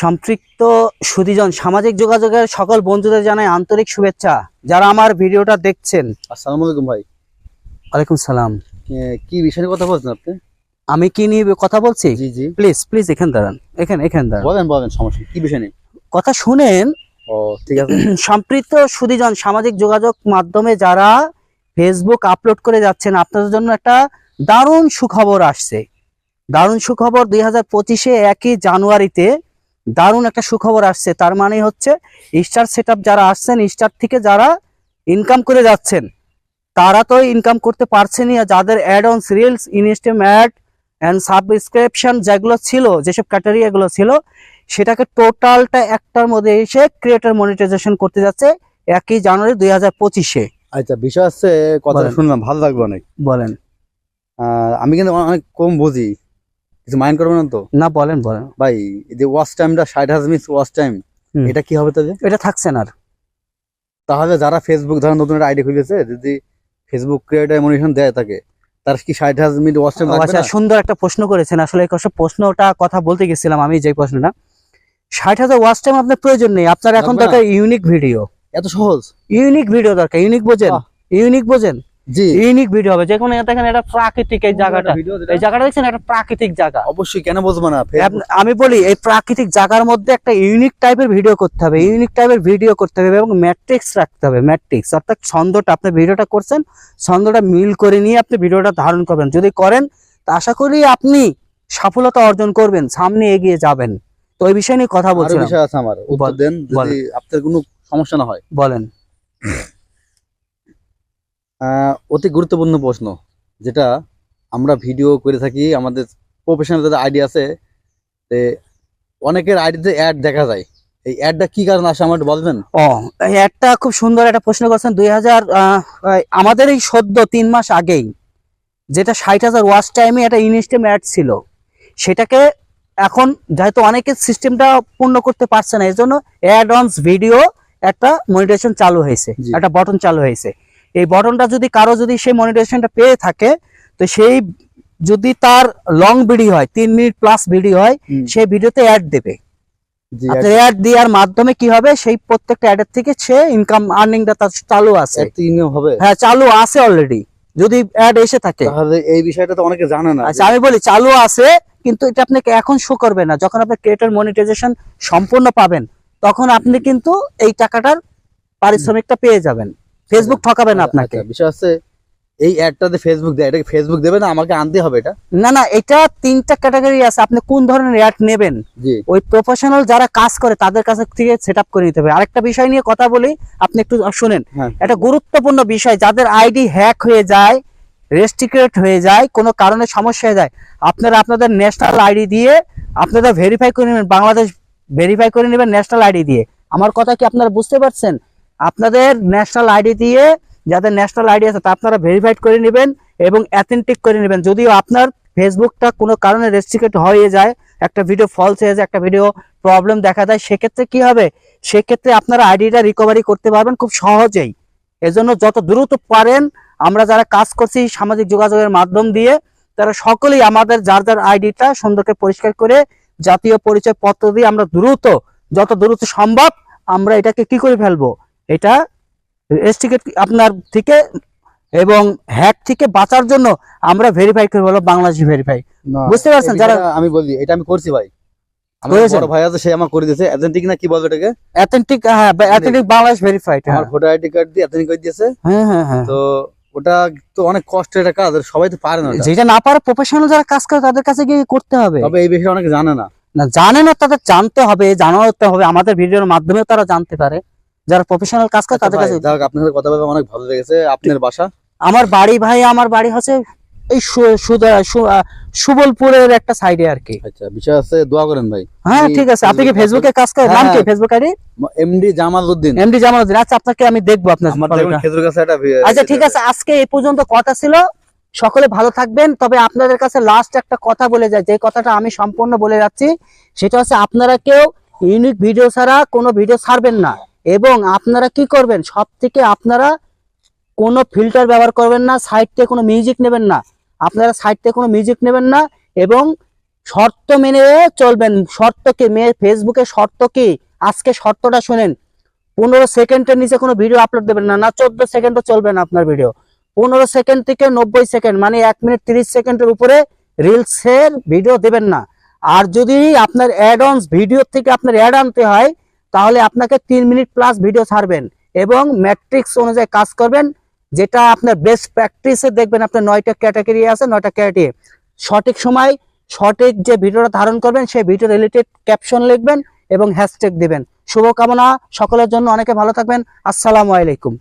সম্পৃক্ত সুদীজন সামাজিক যোগাযোগের সকল বন্ধুদের জানাই আন্তরিক শুভেচ্ছা যারা আমার ভিডিওটা দেখছেন। আসসালামু আলাইকুম ভাই। ওয়ালাইকুম সালাম। কি বিষয়ে কথা বলছেন আপনি? আমি কি নিয়ে কথা বলছি? জি জি। প্লিজ প্লিজ এখানে দাঁড়ান এখানে এখানে দাঁড়ান। বলেন বলেন সমস্যা কি বিষয় নিয়ে? কথা শুনেন ও ঠিক আছে। সম্পৃক্ত সুদীজন সামাজিক যোগাযোগ মাধ্যমে যারা ফেসবুক আপলোড করে যাচ্ছেন আপনাদের জন্য একটা দারুণ সুখবর আসছে। দারুণ সুখবর দুই হাজার পঁচিশে একই জানুয়ারিতে দারুণ একটা সুখবর আসছে। তার মানে হচ্ছে স্টার সেট যারা আসছেন স্টার থেকে যারা ইনকাম করে যাচ্ছেন তারা তো ইনকাম করতে পারছেনই। আর যাদের অ্যাড অন রিলস ইনস্টেম অ্যাড অ্যান্ড সাবস্ক্রিপশন যেগুলো ছিল যেসব ক্যাটারি এগুলো ছিল সেটাকে টোটালটা একটার মধ্যে এসে ক্রিয়েটার মনিটাইজেশন করতে যাচ্ছে একই জানুয়ারি দুই হাজার পঁচিশে। আচ্ছা বিষয় আছে কথা শুনলাম ভালো লাগবে অনেক। বলেন। আহ, আমি কিন্তু অনেক কম বুঝি। কিছু মাইন্ড করব না তো? না বলেন বলেন। ভাই এই যে ওয়াচ টাইমটা ষাট হাজার মিস ওয়াচ টাইম এটা কি হবে তাহলে এটা থাকছে না আর। তাহলে যারা ফেসবুক ধরেন নতুন একটা আইডি খুলেছে যদি ফেসবুক ক্রিয়েটার মনিশন দেয় তাকে তার কি ষাট হাজার মিনিট ওয়াচ টাইম আচ্ছা সুন্দর একটা প্রশ্ন করেছেন। আসলে এই কষ্ট প্রশ্নটা কথা বলতে গেছিলাম আমি যে প্রশ্নটা। ষাট হাজার ওয়াচ টাইম আপনার প্রয়োজন নেই। আপনার এখন? দরকার ইউনিক ভিডিও এত সহজ? ইউনিক ভিডিও দরকার। ইউনিক বোঝেন। ইউনিক বোঝেন। জি। ইউনিক ভিডিও হবে যে কোনো দেখেন এটা প্রাকৃতিক এই জায়গাটা। এই জায়গাটা দেখছেন একটা প্রাকৃতিক জায়গা। অবশ্যই কেন বুঝব না? আমি বলি এই প্রাকৃতিক জায়গার মধ্যে একটা ইউনিক টাইপের ভিডিও করতে হবে। ইউনিক টাইপের ভিডিও করতে হবে এবং ম্যাট্রিক্স রাখতে হবে ম্যাট্রিক্স অর্থাৎ ছন্দটা আপনি ভিডিওটা করছেন ছন্দটা মিল করে নিয়ে আপনি ভিডিওটা ধারণ করবেন। যদি করেন তা আশা করি আপনি সফলতা অর্জন করবেন সামনে এগিয়ে যাবেন। তো ওই বিষয় নিয়ে কথা আছে আমার। উত্তর দেন বলেন। যদি আপনার কোনো সমস্যা না হয়। বলেন। অতি গুরুত্বপূর্ণ প্রশ্ন যেটা আমরা ভিডিও করে থাকি আমাদের প্রফেশনাল যাদের আইডি আছে তে অনেকের আইডিতে অ্যাড দেখা যায়। এই অ্যাডটা কি কারণে আসে আমার বলবেন ও এই অ্যাডটা খুব সুন্দর একটা প্রশ্ন করছেন। দুই হাজার আমাদের এই সদ্য তিন মাস আগেই যেটা ষাট হাজার ওয়াশ টাইমে একটা ইনস্টেম অ্যাড ছিল সেটাকে এখন যেহেতু অনেকে সিস্টেমটা পূর্ণ করতে পারছে না এর জন্য অ্যাড অনস ভিডিও একটা মনিটেশন চালু হয়েছে একটা বটন চালু হয়েছে। এই বটনটা যদি কারও যদি সেই মনিটেশনটা পেয়ে থাকে তো সেই যদি তার লং ভিডিও হয় তিন মিনিট প্লাস ভিডিও হয় সেই ভিডিওতে অ্যাড দেবে। অ্যাড দেওয়ার মাধ্যমে কি হবে? সেই প্রত্যেকটা অ্যাডের থেকে সে ইনকাম আর্নিংটা তার চালু আছে। হবে? হ্যাঁ চালু আছে অলরেডি যদি অ্যাড এসে থাকে। তাহলে এই বিষয়টা তো অনেকে জানে না। আচ্ছা আমি বলি চালু আছে কিন্তু এটা আপনাকে এখন শো করবে না। যখন আপনি ক্রিয়েটর মনিটাইজেশন সম্পূর্ণ পাবেন তখন আপনি কিন্তু এই টাকাটার পারিশ্রমিকটা পেয়ে যাবেন। ফেসবুক ঠকাবে না আপনাকে। আচ্ছা, বিষয় আছে এই অ্যাডটাতে ফেসবুক দেয় এটাকে ফেসবুক দেবে না? আমাকে আনতে হবে এটা? না না এটা তিনটা ক্যাটাগরি আছে। আপনি কোন ধরনের অ্যাড নেবেন? জি। ওই প্রফেশনাল যারা কাজ করে তাদের কাছে থেকে সেট করে নিতে হবে। আরেকটা বিষয় নিয়ে কথা বলি আপনি একটু শুনেন। হ্যাঁ। একটা গুরুত্বপূর্ণ বিষয় যাদের আইডি হ্যাক হয়ে যায় রেস্ট্রিক্টেড হয়ে যায় কোনো কারণে সমস্যা হয়ে যায় আপনারা আপনাদের ন্যাশনাল আইডি দিয়ে আপনারা ভেরিফাই করে নেবেন বাংলাদেশ ভেরিফাই করে নেবেন ন্যাশনাল আইডি দিয়ে। আমার কথা কি আপনারা বুঝতে পারছেন? আপনাদের ন্যাশনাল আইডি দিয়ে যাদের ন্যাশনাল আইডি আছে তা আপনারা ভেরিফাইড করে নেবেন এবং অ্যাথেন্টিক করে নেবেন। যদিও আপনার ফেসবুকটা কোনো কারণে রেস্ট্রিক্টেড হয়ে যায়, একটা ভিডিও ফলস হয়ে যায়, একটা ভিডিও প্রবলেম দেখা দেয়, সেক্ষেত্রে কি হবে? সেক্ষেত্রে আপনারা আইডিটা রিকভারি করতে পারবেন খুব সহজেই। এজন্য যত দ্রুত পারেন, আমরা যারা কাজ করছি সামাজিক যোগাযোগের মাধ্যম দিয়ে, তারা সকলেই আমাদের যার যার আইডিটা সুন্দরকে পরিষ্কার করে জাতীয় পরিচয় পত্র দিয়ে আমরা দ্রুত, যত দ্রুত সম্ভব আমরা এটাকে কি করে ফেলব? এটা রেস্ট্রিকেট আপনার থেকে এবং হ্যাক থেকে বাঁচার জন্য আমরা ভেরিফাই করে বলো বাংলাদেশ ভেরিফাই বুঝতে পারছেন যারা আমি বলি এটা আমি করছি ভাই। ভাই আছে সে আমার করে দিয়েছে। এজেন্টিক না কি বলবে এটাকে অ্যাথেন্টিক হ্যাঁ অ্যাথেন্টিক বাংলাদেশ ভেরিফাইড আমার ভোটার আইডি কার্ড দিয়ে এজেন্টিক করে দিয়েছে। হ্যাঁ হ্যাঁ হ্যাঁ। তো ওটা তো অনেক কষ্টের একটা কাজ সবাই তো পারে না যেটা না পারে প্রফেশনাল যারা কাজ করে তাদের কাছে গিয়ে করতে হবে। তবে এই বিষয়ে অনেকে জানে না। না জানে না তাদের জানতে হবে জানাতে হবে। আমাদের ভিডিওর মাধ্যমে তারা জানতে পারে। যারা প্রফেশনাল কাজ করে আচ্ছা তাদের কাছে আপনার সাথে কথা বলে অনেক ভালো লেগেছে। আপনার বাসা? আমার বাড়ি ভাই আমার বাড়ি হচ্ছে এই সুবলপুরের একটা সাইডে আর কি। আচ্ছা বিষয় আছে দোয়া করেন ভাই। হ্যাঁ ঠিক আছে। আপনি কি ফেসবুকে কাজ করেন? নাম কি? হ্যাঁ। Facebook ID? MD Jamal Uddin MD Jamaluddin. আচ্ছা আপনাকে আমি দেখব আপনার খেজুর কাছে একটা আচ্ছা ঠিক আছে। আজকে এই পর্যন্ত কথা ছিল। সকলে ভালো থাকবেন। তবে আপনাদের কাছে লাস্ট একটা কথা বলে যায়। যে কথাটা আমি সম্পূর্ণ বলে যাচ্ছি সেটা হচ্ছে আপনারা কেউ ইউনিক ভিডিও ছাড়া কোনো ভিডিও ছাড়বেন না। এবং আপনারা কি করবেন? সব থেকে আপনারা কোনো ফিল্টার ব্যবহার করবেন না, সাইড থেকে কোনো মিউজিক নেবেন না। আপনারা সাইড থেকে কোনো মিউজিক নেবেন না এবং শর্ত মেনে চলবেন। শর্ত কি? মেয়ে ফেসবুকে শর্ত কি? আজকে শর্তটা শোনেন। পনেরো সেকেন্ডের নিচে কোনো ভিডিও আপলোড দেবেন না। না, চোদ্দ সেকেন্ডও চলবে না আপনার ভিডিও পনেরো সেকেন্ড থেকে নব্বই সেকেন্ড মানে এক মিনিট তিরিশ সেকেন্ডের উপরে রিলসের ভিডিও দেবেন না। আর যদি আপনার অ্যাড অনস ভিডিও থেকে আপনার অ্যাড আনতে হয় তাহলে আপনাকে তিন মিনিট প্লাস ভিডিও ছাড়বেন এবং ম্যাট্রিক্স অনুযায়ী কাজ করবেন, যেটা আপনার বেস্ট প্র্যাকটিসে দেখবেন আপনার নয়টা ক্যাটাগরি আছে, নয়টা ক্যাটাগরি সঠিক সময়, সঠিক যে ভিডিওটা ধারণ করবেন, সেই ভিডিও রিলেটেড ক্যাপশন লিখবেন এবং হ্যাশট্যাগ দেবেন। শুভকামনা, সকলের জন্য অনেকে ভালো থাকবেন। আসসালামু আলাইকুম।